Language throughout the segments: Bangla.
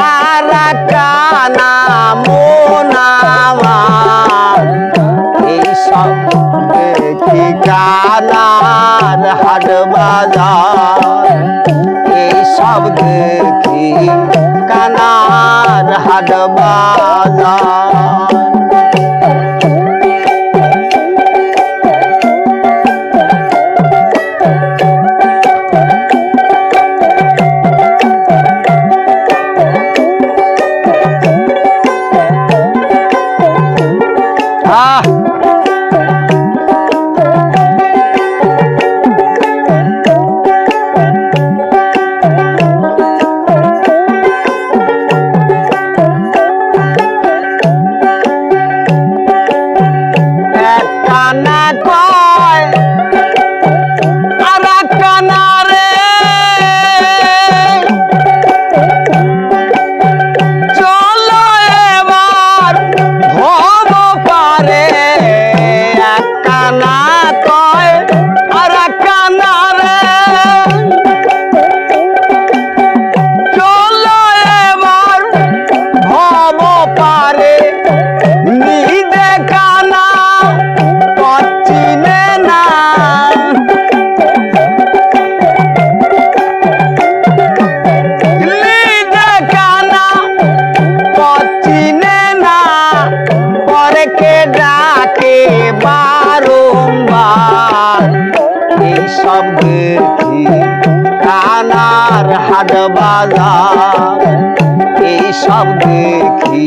আর কানা মোনামার এইসব দেখি কানার হাট বাজার এইসব দেখি কানার হাট বাজার পরকে ডাকে বারম্বার এই সব দেখি কানার হাট বাজার এই সব দেখি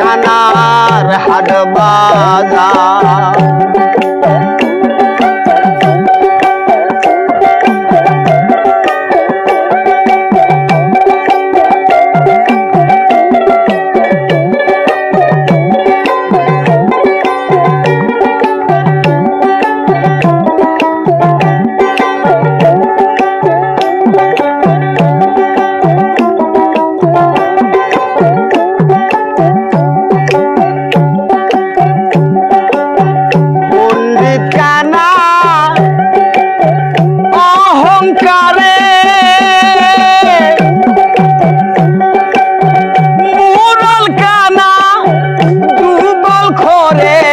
কানার হাট বাজার পণ্ডিত কানা অহংকারে। মুরল কানা দুবল খরে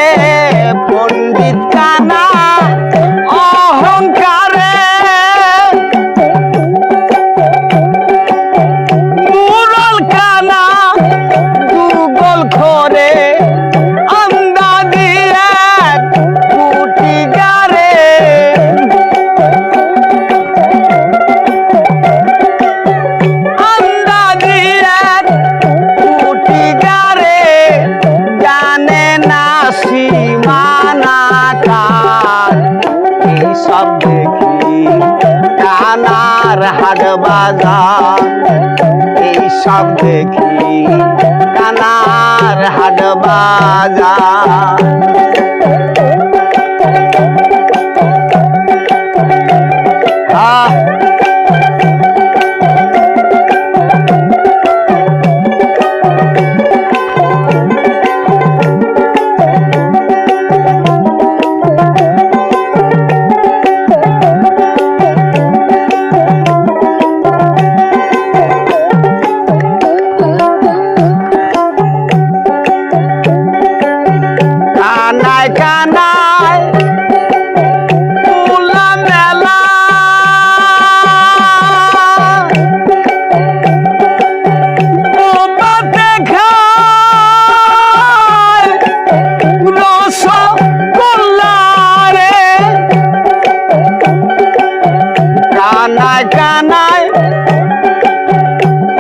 হাট বাজা এই সব দেখি কানার হাট বাজার কানায় কানায়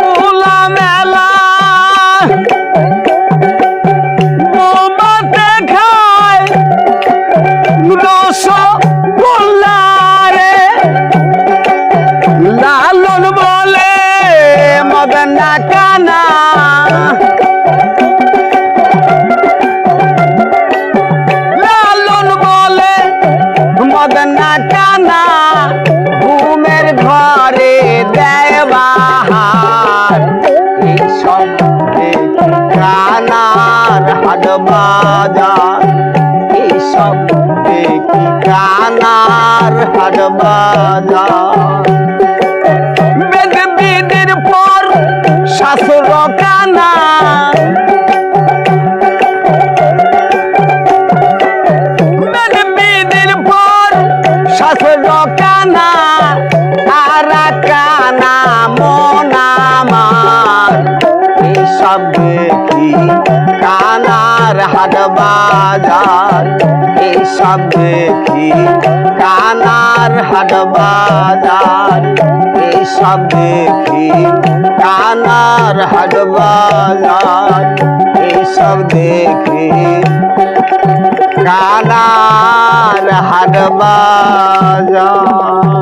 উলা মেলা মোমাতে খায় রস রে লালন বলে মদনা কানা। লালন বলে মদনা কানা। কানার হাট বাজার এইসব দেখি কানার হাট বাজার। বেদ বিদের পর শাশুর কানা। শাশুর এইসব দেখি কানার হাট বাজার এইসব দেখি কানার হাট বাজার এইসব দেখি কানার হাট বাজার এইসব দেখি কানার হাট বাজার